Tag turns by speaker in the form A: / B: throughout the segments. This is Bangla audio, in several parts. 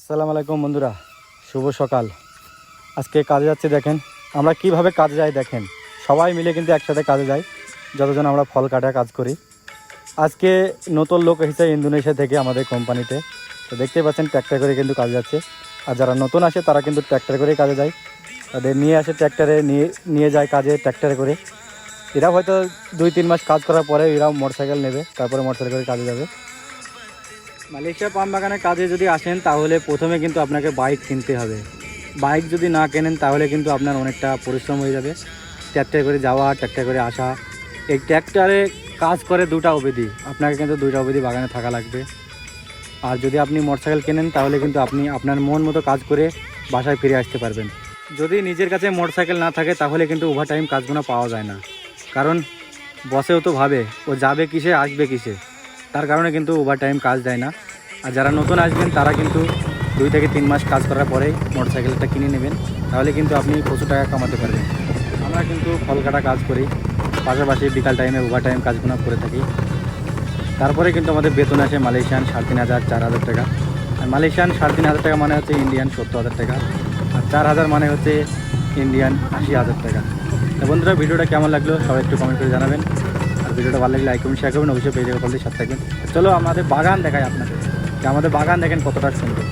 A: আসসালামু আলাইকুম বন্ধুরা, শুভ সকাল। আজকে কাজে যাচ্ছে দেখেন, আমরা কীভাবে কাজে যাই দেখেন। সবাই মিলে কিন্তু একসাথে কাজে যাই, যতজন আমরা ফল কাটা কাজ করি। আজকে নতুন লোক এসেছে ইন্দোনেশিয়া থেকে আমাদের কোম্পানিতে। তো দেখতেই পাচ্ছেন, ট্র্যাক্টর করে কিন্তু কাজে যাচ্ছে। আর যারা নতুন আসে, তারা কিন্তু ট্র্যাক্টর করেই কাজে যায়। তাদের নিয়ে আসে ট্র্যাক্টরে, নিয়ে নিয়ে যায় কাজে ট্র্যাক্টরে করে। এরা হয়তো দুই, তিন মাস কাজ করার পরে এরা মোটরসাইকেল নেবে, তারপরে মোটরসাইকেল করে কাজে যাবে। মালয়েশিয়া পাম বাগানে কাজে যদি আসেন, তাহলে প্রথমে কিন্তু আপনাকে বাইক কিনতে হবে। বাইক যদি না কেনেন, তাহলে কিন্তু আপনার অনেকটা পরিশ্রম হয়ে যাবে। ট্র্যাক্টর করে যাওয়া ট্র্যাক্টর করে আসা। এই ট্র্যাক্টরে কাজ করে দুটা অবধি। আপনাকে কিন্তু দুইটা অবধি বাগানে থাকা লাগবে। আর যদি আপনি মোটরসাইকেল কেনেন, তাহলে কিন্তু আপনি আপনার মন মতো কাজ করে বাসায় ফিরে আসতে পারবেন। যদি নিজের কাছে মোটরসাইকেল না থাকে, তাহলে কিন্তু ওভার টাইম কাজগুলো পাওয়া যায় না। কারণ বসেও তো ভাবে, ও যাবে কিসে, আসবে কিসে। তার কারণে কিন্তু ওভার টাইম কাজ দেয় না। আর যারা নতুন আসবেন, তারা কিন্তু দুই থেকে তিন মাস কাজ করার পরেই মোটরসাইকেলটা কিনে নেবেন। তাহলে কিন্তু আপনি প্রচুর টাকা কামাতে পারবেন। আমরা কিন্তু ফল কাটা কাজ করি, পাশাপাশি বিকাল টাইমে ওভার টাইম কাজগুলো করে থাকি। তারপরে কিন্তু আমাদের বেতন আসে মালয়েশিয়ান সাড়ে তিন হাজার, চার হাজার টাকা। আর মালয়েশিয়ান সাড়ে তিন হাজার টাকা মানে হচ্ছে ইন্ডিয়ান সত্তর হাজার টাকা। আর চার হাজার মানে হচ্ছে ইন্ডিয়ান আশি হাজার টাকা। বন্ধুরা, ভিডিওটা কেমন লাগল সবাই একটু কমেন্ট করে জানাবেন। ভিডিওটা ভালো লাগলে লাইক করুন শেয়ার করবেন। অবশ্যই পেজে যাবে সাথে থাকবেন। চলো আমাদের বাগান দেখায় আপনাদের। আমাদের বাগান দেখেন কতটা সুন্দর।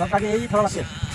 B: Kakaknya.